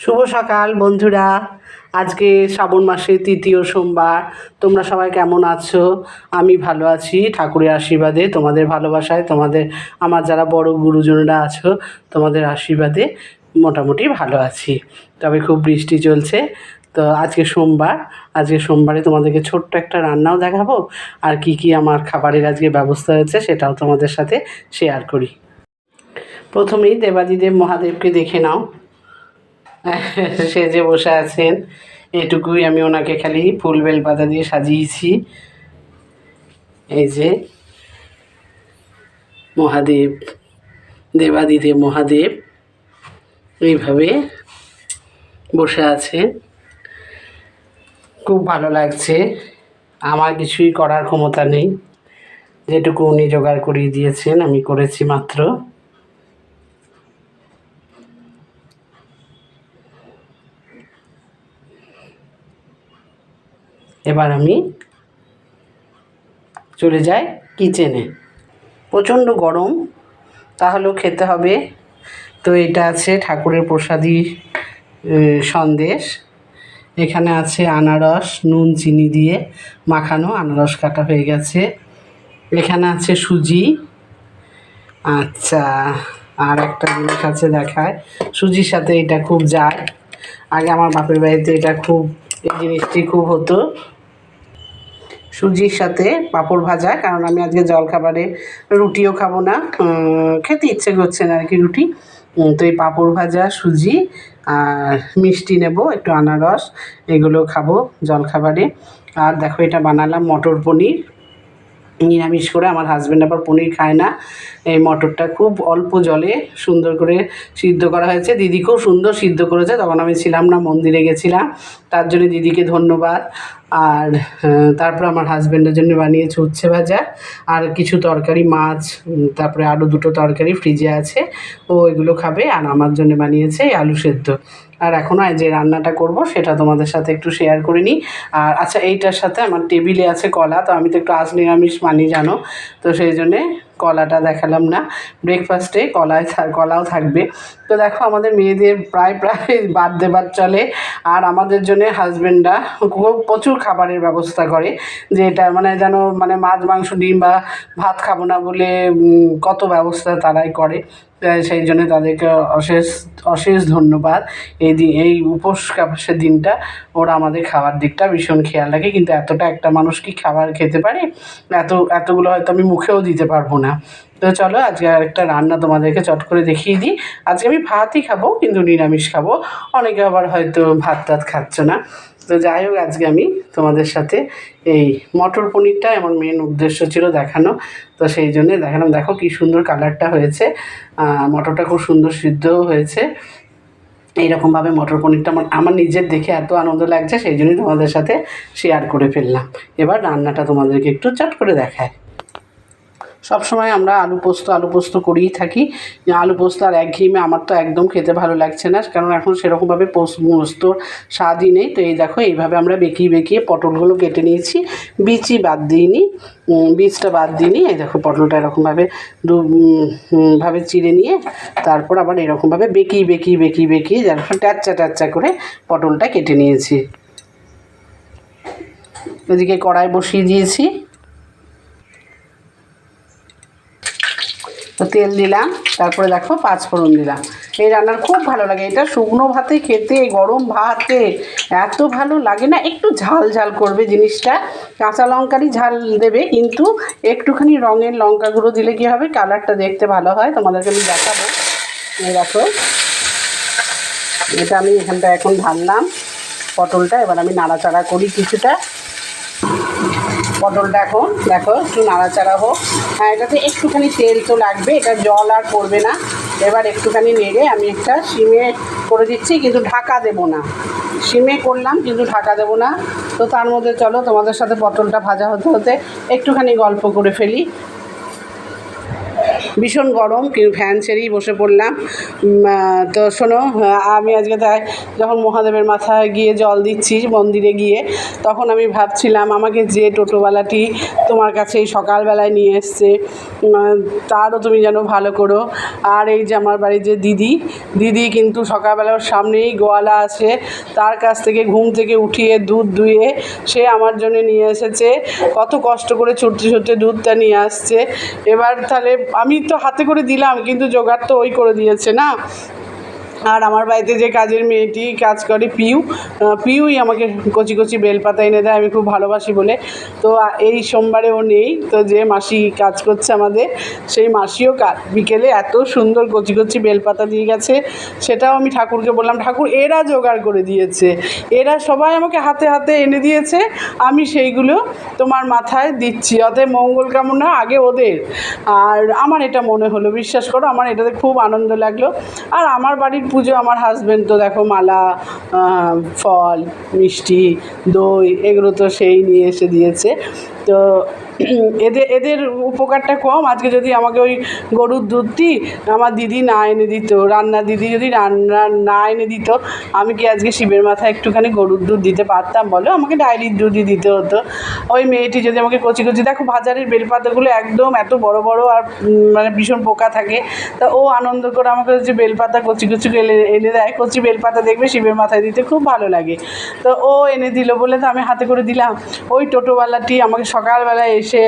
শুভ সকাল, বন্ধুরা। আজকে শ্রাবণ মাসের তৃতীয় সোমবার। তোমরা সবাই কেমন আছো? আমি ভালো আছি। ঠাকুরের আশীর্বাদে, তোমাদের ভালোবাসায়, তোমাদের, আমার যারা বড় গুরুজনরা আছো, তোমাদের আশীর্বাদে মোটামুটি ভালো আছি। তবে খুব বৃষ্টি চলছে। তো আজকে সোমবার। আজকে সোমবারে তোমাদেরকে ছোট্ট একটা রান্নাও দেখাবো। আর কি কি আমার খাবারের আজকে ব্যবস্থা হয়েছে, সেটাও তোমাদের সাথে শেয়ার করি। প্রথমেই দেবাদিদেব মহাদেবকে দেখে নাও। সেজে বসে আছেন, এটুকুই আমি ওনাকে খালি ফুল বেল পাতা দিয়ে সাজিয়েছি। এই যে মহাদেব, দেবাদিদেব মহাদেব, এইভাবে বসে আছেন। খুব ভালো লাগছে। আমার কিছুই করার ক্ষমতা নেই। যেটুকু উনি জোগাড় করিয়ে দিয়েছেন, আমি করেছি মাত্র। এবার আমি চলে যাই কিচেনে। প্রচণ্ড গরম, তাহলেও খেতে হবে। তো এটা আছে ঠাকুরের প্রসাদী সন্দেশ। এখানে আছে আনারস, নুন, চিনি দিয়ে মাখানো। আনারস কাটা হয়ে গেছে। এখানে আছে সুজি। আচ্ছা আর একটা জিনিস আছে দেখায়। সুজির সাথে এটা খুব যায়। আগে আমার বাপের বাড়িতে এটা খুব এই জিনিসটি খুব হতো। সুজির সাথে পাঁপড় ভাজা, কারণ আমি আজকে জলখাবারে রুটিও খাব না। খেতে ইচ্ছে করছে না আর কি রুটি তো এই পাঁপড় ভাজা, সুজি আর মিষ্টি নেব, একটু আনারস, এগুলো খাব জলখাবারে। আর দেখো এটা বানালাম মটর পনির। নিরামিষ করে আমার হাজব্যান্ড আবার পনির খায় না। এই মটরটা খুব অল্প জলে সুন্দর করে সিদ্ধ করা হয়েছে। দিদি খুব সুন্দর সিদ্ধ করেছে, তখন আমি ছিলাম না, মন্দিরে গেছিলাম। তার জন্য দিদিকে ধন্যবাদ। আর তারপর আমার হাজব্যান্ডের জন্য বানিয়েছে উচ্ছে ভাজা। আর কিছু তরকারি, মাছ তারপরে আরও দুটো তরকারি ফ্রিজে আছে। ও এগুলো খাবে আর আমার জন্য বানিয়েছে আলু সেদ্ধ। আর এখন যে রান্নাটা করব, সেটা তোমাদের সাথে একটু শেয়ার করে নিই। আর আচ্ছা এইটার সাথে আমার টেবিলে আছে কলা, তো আমি তো একটু আজ নিরামিষ মানি, জানো? তো সেই জন্যে কলাটা দেখালাম না। ব্রেকফাস্টে কলায় কলাও থাকবে। তো দেখো আমাদের মেয়েদের প্রায় প্রায় বাদ দেবার চলে। আর আমাদের জন্য হাজব্যান্ডরা খুব প্রচুর খাবারের ব্যবস্থা করে। যে এটা মানে যেন মানে মাছ, মাংস, ডিম বা ভাত খাব না বলে কত ব্যবস্থা তারাই করে। সেই জন্য তাদেরকে অশেষ অশেষ ধন্যবাদ। এই দিন এই উপোস কাপাসের দিনটা ওরা আমাদের খাবার দিকটা ভীষণ খেয়াল রাখে। কিন্তু এতটা একটা মানুষ কি খাবার খেতে পারে? এত, এতগুলো হয়তো আমি মুখেও দিতে পারব না। তো চলো, আজকে আরেকটা রান্না তোমাদেরকে চট করে দেখিয়ে দিই। আজকে আমি ভাতই খাব, কিন্তু নিরামিষ খাব। অনেকে আবার হয়তো ভাত টাত খাচ্ছ না। তো যাই হোক, আজকে আমি তোমাদের সাথে এই মটর পনিরটা আমার মেন উদ্দেশ্য ছিল দেখানো। তো সেই জন্যে দেখালাম। দেখো কি সুন্দর কালারটা হয়েছে। মটরটা খুব সুন্দর সিদ্ধও হয়েছে। এইরকমভাবে মটর পনিরটা আমার আমার নিজের দেখে এত আনন্দ লাগছে, সেই জন্যই তোমাদের সাথে শেয়ার করে ফেললাম। এবার রান্নাটা তোমাদেরকে একটু চট করে দেখায় সবসময় আমরা আলু পোস্ত আলু পোস্ত করেই থাকি। আলু পোস্ত আর একঘেয়েমে আমার তো একদম খেতে ভালো লাগছে না, কারণ এখন সেরকমভাবে পোস্ত স্বাদই নেই। তো এই দেখো, এইভাবে আমরা বেঁকিয়ে বেঁকিয়ে পটলগুলো কেটে নিয়েছি। বিচি বাদ দিইনি বীজটা বাদ দিইনি। এই দেখো, পটলটা এরকমভাবে দু ভাবে চিড়ে নিয়ে তারপর আবার এরকমভাবে বেঁকিয়ে বেঁকিয়ে বেঁকিয়ে বেঁকিয়ে যেন ট্যাচ্চা ট্যাচ্চা করে পটলটা কেটে নিয়েছি। এদিকে কড়াই বসিয়ে দিয়েছি। তো তেল দিলাম, তারপরে দেখো পাঁচ ফোড়ন দিলাম। এই রান্নার খুব ভালো লাগে, এটা শুকনো ভাতে খেতে, গরম ভাতে এত ভালো লাগে না, একটু ঝাল ঝাল করবে জিনিসটা। কাঁচা লঙ্কারই ঝাল দেবে, কিন্তু একটুখানি রঙের লঙ্কা গুঁড়ো দিলে কী হবে, কালারটা দেখতে ভালো হয়, তোমাদেরকে আমি দেখাবো। দেখো, এটা আমি এখানটা এখন ঢাললাম, পটলটা, এবার আমি নাড়াচাড়া করি কিছুটা। পটলটা এখন, দেখো, একটু নাড়াচাড়া হোক। হ্যাঁ এটাতে একটুখানি তেল তো লাগবে, এটা জল আর পড়বে না। এবার একটুখানি নেড়ে আমি একটা সিমে করে দিচ্ছি, কিন্তু ঢাকা দেব না। সিমে করলাম, কিন্তু ঢাকা দেব না। তো তার মধ্যে চলো, তোমাদের সাথে পটলটা ভাজা হতে হতে একটুখানি গল্প করে ফেলি। ভীষণ গরম কিন্তু ফ্যান ছেড়েই বসে পড়লাম। তো শোনো আমি আজকে তাই যখন মহাদেবের মাথায় গিয়ে জল দিচ্ছি মন্দিরে গিয়ে, তখন আমি ভাবছিলাম আমাকে যে টোটোওয়ালাটি তোমার কাছে এই সকালবেলায় নিয়ে এসছে তারও তুমি যেন ভালো করো। আর এই যে আমার বাড়ির যে দিদি দিদি কিন্তু সকালবেলা ওর সামনেই গোয়ালা আছে, তার কাছ থেকে ঘুম থেকে উঠিয়ে দুধ দুয়ে সে আমার জন্য নিয়ে এসেছে। কত কষ্ট করে ছুটতে ছুটতে দুধটা নিয়ে আসছে। এবার তাহলে আমি তো হাতে করে দিলাম কিন্তু জোগাড় তো ওই করে দিয়েছে না। আর আমার বাড়িতে যে কাজের মেয়েটি কাজ করে, পিউ পিউই আমাকে কচি কচি বেলপাতা এনে দেয়, আমি খুব ভালোবাসি বলে। তো এই সোমবারে ও নেই, তো যে মাসি কাজ করছে আমাদের, সেই মাসিও কাজ বিকেলে এত সুন্দর কচি কচি বেলপাতা দিয়ে গেছে, সেটাও আমি ঠাকুরকে বললাম, ঠাকুর, এরা জোগাড় করে দিয়েছে, এরা সবাই আমাকে হাতে হাতে এনে দিয়েছে, আমি সেইগুলো তোমার মাথায় দিচ্ছি। অতএব মঙ্গল কামনা আগে ওদের। আর আমার এটা মনে হলো, বিশ্বাস করো, আমার এটাতে খুব আনন্দ লাগল। আর আমার বাড়ির পুজো আমার হাজব্যান্ড তো দেখো মালা ফল, মিষ্টি, দই, এগুলো তো সেই নিয়ে এসে দিয়েছে। তো এদের এদের উপকারটা কম। আজকে যদি আমাকে ওই গরুর দুধটি আমার দিদি না এনে দিত, রান্না দিদি যদি রান্না না এনে দিত, আমি কি আজকে শিবের মাথায় একটুখানি গরুর দুধ দিতে পারতাম বলো? আমাকে ডায়েরির দুধই দিতে হতো। ওই মেয়েটি যদি আমাকে কচি কচি, দেখো বাজারের বেলপাতাগুলো একদম এত বড় বড় আর মানে ভীষণ পোকা থাকে, তা ও আনন্দ করে আমাকে হচ্ছে বেলপাতা কচি কচি এনে এনে দেয়, কচি বেলপাতা দেখবে শিবের মাথায় দিতে খুব ভালো লাগে। তো ও এনে দিল বলে তো আমি হাতে করে দিলাম। ওই টোটোওয়ালাটি আমাকে সকালবেলায় এসে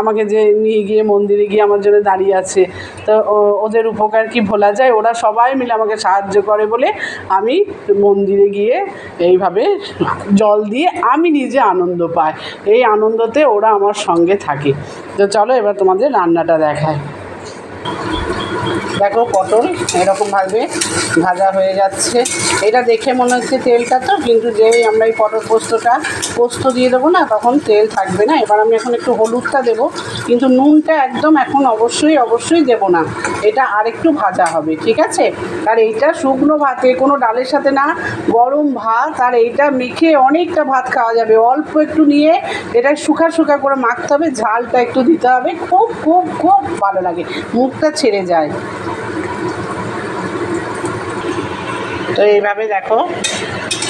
আমাকে যে নিয়ে গিয়ে মন্দিরে গিয়ে আমার জন্য দাঁড়িয়ে আছে, তো ওদের উপকার কি ভোলা যায়? ওরা সবাই মিলে আমাকে সাহায্য করে বলে আমি মন্দিরে গিয়ে এইভাবে জল দিয়ে আমি নিজে আনন্দ পাই। এই আনন্দতে ওরা আমার সঙ্গে থাকে। তো চলো এবার তোমাদের রান্নাটা দেখায়। দেখো পটল এরকমভাবে ভাজা হয়ে যাচ্ছে। এটা দেখে মনে হচ্ছে তেলটা তো, কিন্তু যেই আমরা এই পটল পোস্তটা, পোস্ত দিয়ে দেবো না, তখন তেল থাকবে না। এবার আমি এখন একটু হলুদটা দেবো, কিন্তু নুনটা একদম এখন অবশ্যই অবশ্যই দেবো না। এটা আরেকটু ভাজা হবে, ঠিক আছে? আর এইটা শুকনো ভাতে, কোনো ডালের সাথে না, গরম ভাত, আর এইটা মেখে অনেকটা ভাত খাওয়া যাবে। অল্প একটু নিয়ে এটা শুকা শুকা করে মাখতে হবে, ঝালটা একটু দিতে হবে। খুব খুব খুব ভালো লাগে। মুখটা ছেড়ে যায়। তো এইভাবে দেখো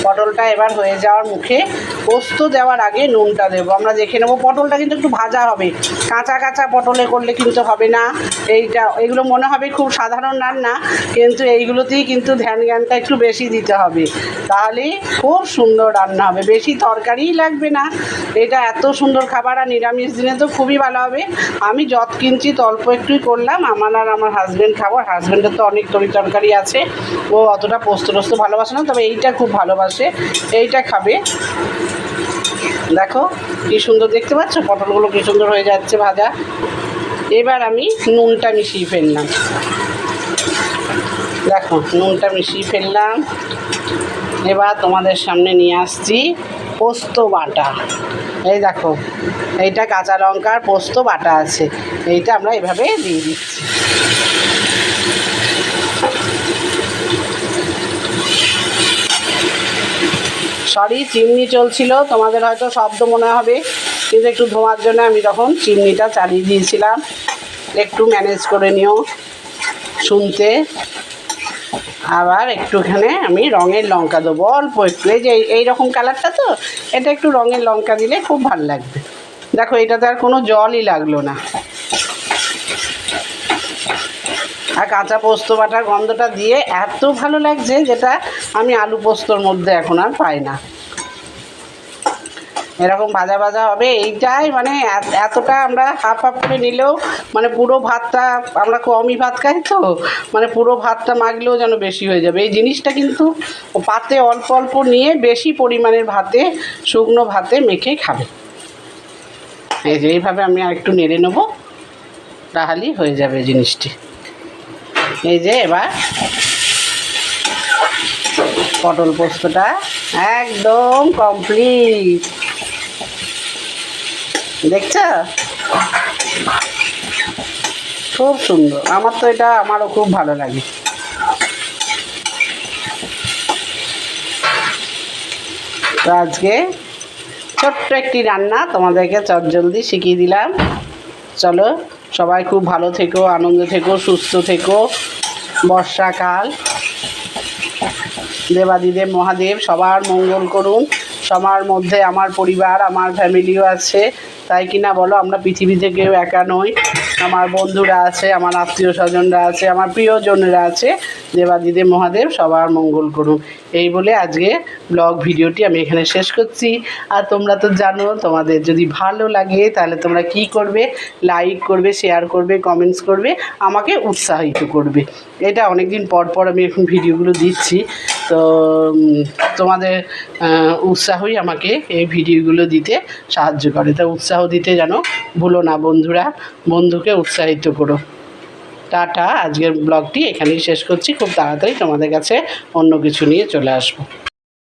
পটলটা এবার হয়ে যাওয়ার মুখে পোস্ত দেওয়ার আগে নুনটা দেবো। আমরা দেখে নেব। পটলটা কিন্তু একটু ভাজা হবে। কাঁচা কাঁচা পটলে করলে কিন্তু হবে না। এইটা, এগুলো মনে হবে খুব সাধারণ রান্না, কিন্তু এইগুলোতেই কিন্তু ধ্যান জ্ঞানটা একটু বেশি দিতে হবে। তাহলে খুব সুন্দর রান্না হবে। বেশি তরকারিই লাগবে না। এটা এত সুন্দর খাবার আর নিরামিষ দিনে তো খুবই ভালো হবে। আমি যত কিঞ্চিত অল্প একটুই করলাম। আমার আর আমার হাজব্যান্ড খাব। হাজব্যান্ডের তো অনেক তরি তরকারি আছে। ও অতটা পোস্ত টোস্ত ভালোবাসে না, তবে এইটা খুব ভালোবাসে। এইটা খাবে। দেখো, কি সুন্দর দেখতে পাচ্ছ? পটলগুলো কি সুন্দর হয়ে যাচ্ছে ভাজা। এবার আমি নুনটা মিশিয়ে ফেললাম। দেখো, নুনটা মিশিয়ে ফেললাম। এবার তোমাদের সামনে নিয়ে আসছি পোস্ত বাটা। এই দেখো, এইটা কাঁচা লঙ্কার পোস্ত বাটা আছে। এইটা আমরা এভাবে দিয়ে দিচ্ছি। সরি চিমনি চলছিল। তোমাদের হয়তো শব্দ মনে হবে। কিন্তু একটু ধোঁয়ার জন্য আমি তখন চিমনিটা চালিয়ে দিয়েছিলাম। একটু ম্যানেজ করে নিও শুনতে। আবার একটুখানে আমি রঙের লঙ্কা দেবো। অল্প একটু। এই যে এই- এই রকম কালারটা তো, এটা একটু রঙের লঙ্কা দিলে খুব ভালো লাগবে। দেখো, এটাতে আর কোনো জলই লাগল না। আর কাঁচা পোস্ত বাটার গন্ধটা দিয়ে এত ভালো লাগছে যেটা আমি আলু পোস্তর মধ্যে এখন আর পাই না। এরকম ভাজা ভাজা হবে, এইটাই মানে এত- এতটা আমরা হাফ হাফ করে নিলেও মানে পুরো ভাতটা আমরা কমই ভাত খাই তো মানে পুরো ভাতটা মাগলেও যেন বেশি হয়ে যাবে। এই জিনিসটা কিন্তু পাতে অল্প অল্প নিয়ে বেশি পরিমাণের ভাতে, শুকনো ভাতে মেখে খাবে। এই যে এইভাবে আমি আর একটু নেড়ে নেব, তাহলেই হয়ে যাবে জিনিসটি। এই যে এবার পটল পোস্তটা একদম কমপ্লিট দেখছ? খুব সুন্দর। আমার তো এটা, আমারও খুব ভালো লাগে। তো আজকে ছোট্ট একটি রান্না তোমাদেরকে চটজলদি শিখিয়ে দিলাম। চলো, সবাই খুব ভালো থেকো, আনন্দ থেকো, সুস্থ থেকো। বর্ষাকাল। দেবাদিদেব, মহাদেব, সবার মঙ্গল করুন। সবার মধ্যে আমার পরিবার, আমার ফ্যামিলিও আছে। তাই কি না বলো, আমরা পৃথিবীতে কেউ একা নই। আমার বন্ধুরা আছে, আমার আত্মীয় স্বজনরা আছে, আমার প্রিয়জনেরা আছে। দেবাদিদেব, মহাদেব, সবার মঙ্গল করুন। এই বলে আজকে ব্লগ ভিডিওটি আমি এখানে শেষ করছি। আর তোমরা তো জানো, তোমাদের যদি ভালো লাগে, তাহলে তোমরা কি করবে? লাইক করবে শেয়ার করবে কমেন্টস করবে, আমাকে উৎসাহিত করবে। এটা অনেক দিন পর পর আমি এখন ভিডিওগুলো দিচ্ছি। তো তোমাদের উৎসাহই আমাকে এই ভিডিওগুলো দিতে সাহায্য করে। তা উৎসাহ দিতে যেন ভুলো না বন্ধুরা, বন্ধুকে উৎসাহিত করো। টাটা, আজকের ব্লগটি এখানেই শেষ করছি। খুব তাড়াতাড়ি তোমাদের কাছে অন্য কিছু নিয়ে চলে আসব।